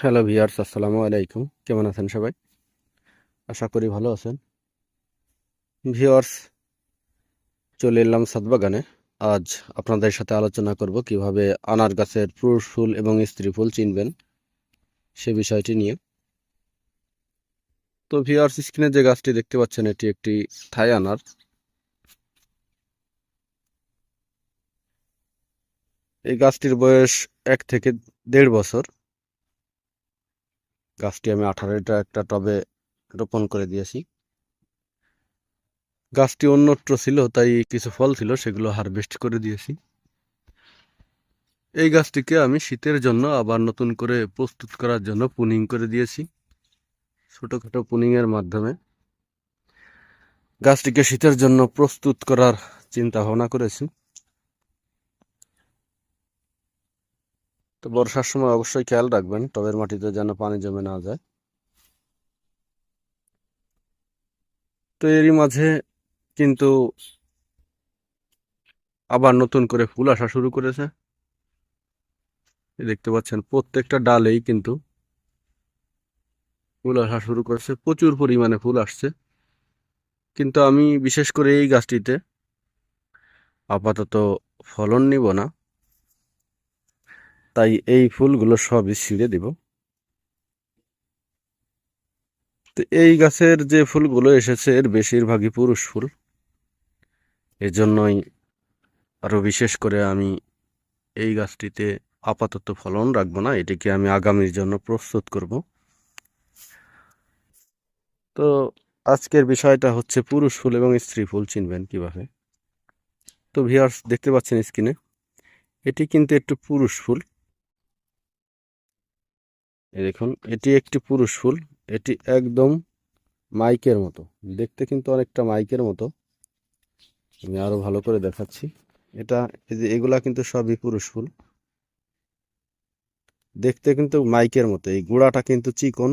Hello viewers আসসালামু আলাইকুম। কেমন আছেন সবাই? আশা করি ভালো আছেন। ভিওয়ার্স চলে এলাম সাতবাগানে। আজ আপনাদের সাথে আলোচনা করব কীভাবে আনার গাছের পুরুষ ফুল এবং স্ত্রী ফুল চিনবেন সে বিষয়টি নিয়ে। তো ভিওয়ার্স স্ক্রিনে যে গাছটি দেখতে পাচ্ছেন, এটি একটি থাই আনার। এই গাছটির বয়স এক থেকে দেড় বছর। গাছটি আমি আঠারোটা একটা টবে রোপণ করে দিয়েছি। গাছটি অন্যত্র ছিল, তাই কিছু ফল ছিল, সেগুলো হারভেস্ট করে দিয়েছি। এই গাছটিকে আমি শীতের জন্য আবার নতুন করে প্রস্তুত করার জন্য পুনিং করে দিয়েছি, ছোটোখাটো পুনিংয়ের মাধ্যমে। গাছটিকে শীতের জন্য প্রস্তুত করার চিন্তা ভাবনা করেছি। তো বর্ষার সময় অবশ্যই খেয়াল রাখবেন, টবের মাটিতে যেন পানি জমে না যায়। তো এরই মাঝে কিন্তু আবার নতুন করে ফুল আসা শুরু করেছে। দেখতে পাচ্ছেন, প্রত্যেকটা ডালেই কিন্তু ফুল আসা শুরু করেছে, প্রচুর পরিমাণে ফুল আসছে। কিন্তু আমি বিশেষ করে এই গাছটিতে আপাতত ফলন নিব না। তাই এই ফুলগুলো সবই ছিঁড়ে দিব। তো এই গাছের যে ফুলগুলো এসেছে, এর বেশিরভাগই পুরুষ ফুল। এজন্যই আরও বিশেষ করে আমি এই গাছটিতে আপাতত ফলন রাখব না, এটিকে আমি আগামীর জন্য প্রস্তুত করব। তো আজকের বিষয়টা হচ্ছে পুরুষ ফুল এবং স্ত্রী ফুল, চিনবেন কীভাবে? তো ভিউয়ার্স দেখতে পাচ্ছেন স্ক্রিনে এটি কিন্তু একটু পুরুষ ফুল। এই দেখুন, এটি একটি পুরুষ ফুল, এটি একদম মাইকের মতো। দেখতে কিন্তু অনেকটা মাইকের মতো। আমি আরও ভালো করে দেখাচ্ছি। এটা, এই যে এগুলা কিন্তু সবই পুরুষ ফুল। দেখতে কিন্তু মাইকের মতো। এই গুড়াটা কিন্তু চিকন,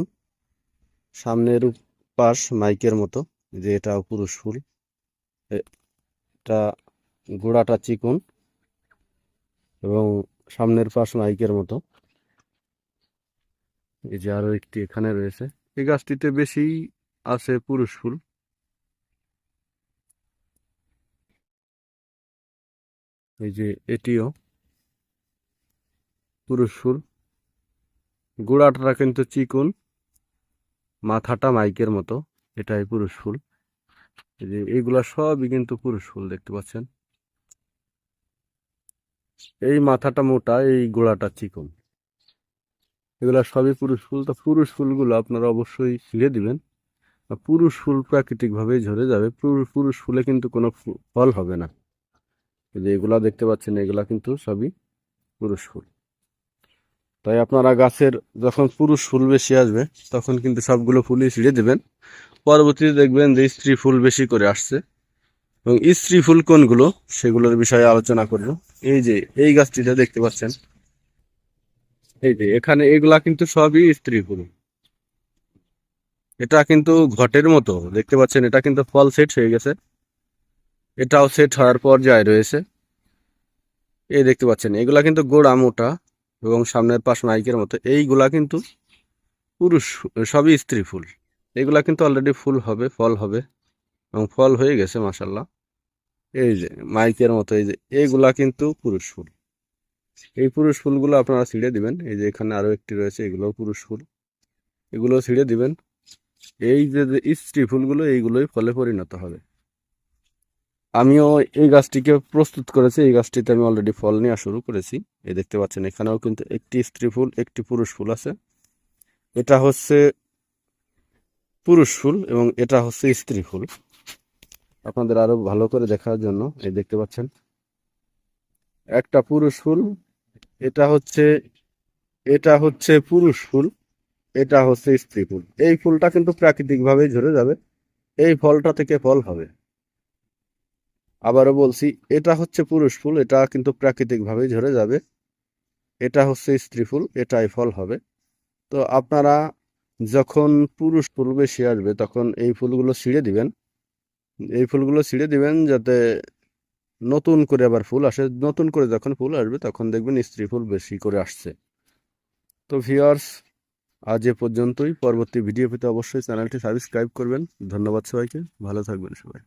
সামনের পাশ মাইকের মতো। যে এটাও পুরুষ ফুল। এটা গোড়াটা চিকন এবং সামনের পাশ মাইকের মতো। এই যে আরও একটি এখানে রয়েছে। এই গাছটিতে বেশি আছে পুরুষ ফুল। এই যে এটিও পুরুষ ফুল। গোড়াটা কিন্তু চিকুন মাথাটা মাইকের মতো এটাই পুরুষ ফুল। এই যে এইগুলা সবই কিন্তু পুরুষ ফুল দেখতে পাচ্ছেন? এই মাথাটা মোটা এই গোড়াটা চিকন। এগুলো সবই পুরুষ ফুল। তো পুরুষ ফুলগুলো আপনারা অবশ্যই ছিঁড়ে দিবেন। পুরুষ ফুল প্রাকৃতিকভাবেই ঝরে যাবে। পুরুষ ফুলে কিন্তু কোনো ফল হবে না। যে এগুলা দেখতে পাচ্ছেন, এগুলা কিন্তু সবই পুরুষ ফুল। তাই আপনারা গাছের যখন পুরুষ ফুল বেশি আসবে, তখন কিন্তু সবগুলো ফুলই ছিঁড়ে দেবেন। পরবর্তীতে দেখবেন যে স্ত্রী ফুল বেশি করে আসছে। এবং স্ত্রী ফুল কোনগুলো, সেগুলোর বিষয়ে আলোচনা করব। এই যে, এই গাছটিতে দেখতে পাচ্ছেন এই যে, এখানে এগুলা কিন্তু সবই স্ত্রী ফুল এটা কিন্তু ঘটের মতো, দেখতে পাচ্ছেন, এটা কিন্তু ফল সেট হয়ে গেছে। এটাও সেট হওয়ার পর্যায়ে রয়েছে। এই দেখতে পাচ্ছেন, এগুলা কিন্তু গোড়া মোটা এবং সামনের পাশ মাইকের মতো। এইগুলা কিন্তু পুরুষ, সবই স্ত্রী ফুল। এগুলা কিন্তু অলরেডি ফুল হবে, ফল হবে এবং ফল হয়ে গেছে মাসাল্লাহ এই যে, মাইকের মতো, এই যে এইগুলা কিন্তু পুরুষ ফুল। এই পুরুষ ফুলগুলো আপনারা ছিঁড়ে দিবেন। এই যে এখানে আরও একটি রয়েছে, এগুলোও পুরুষ ফুল। এগুলো ছিঁড়ে দিবেন। এই যে স্ত্রী ফুলগুলো, এইগুলোই ফলে পরিণত হবে। আমিও এই গাছটিকে প্রস্তুত করেছি। এই গাছটিতে আমি অলরেডি ফল নেওয়া শুরু করেছি। এই দেখতে পাচ্ছেন, এখানেও কিন্তু একটি স্ত্রী ফুল, একটি পুরুষ ফুল আছে। এটা হচ্ছে পুরুষ ফুল এবং এটা হচ্ছে স্ত্রী ফুল। আপনাদের আরও ভালো করে দেখার জন্য এই দেখতে পাচ্ছেন। একটা পুরুষ ফুল এটা হচ্ছে এটা হচ্ছে পুরুষ ফুল, এটা হচ্ছে স্ত্রী ফুল। এই ফুলটা কিন্তু প্রাকৃতিকভাবেই ঝরে যাবে, এই ফলটা থেকে ফল হবে। আবারও বলছি, এটা হচ্ছে পুরুষ ফুল, এটা কিন্তু প্রাকৃতিকভাবেই ঝরে যাবে। এটা হচ্ছে স্ত্রী ফুল, এটাই ফল হবে। তো আপনারা যখন পুরুষ ফুল বেশি আসবে, তখন এই ফুলগুলো ছিঁড়ে দিবেন। এই ফুলগুলো ছিঁড়ে দিবেন যাতে নতুন করে আবার ফুল আসে। নতুন করে যখন ফুল আসবে, তখন দেখবেন স্ত্রী ফুল বেশি করে আসছে। তো ভিওয়ার্স আজ এ পর্যন্তই। পরবর্তী ভিডিও পেতে অবশ্যই চ্যানেলটি সাবস্ক্রাইব করবেন। ধন্যবাদ সবাইকে। ভালো থাকবেন সবাই।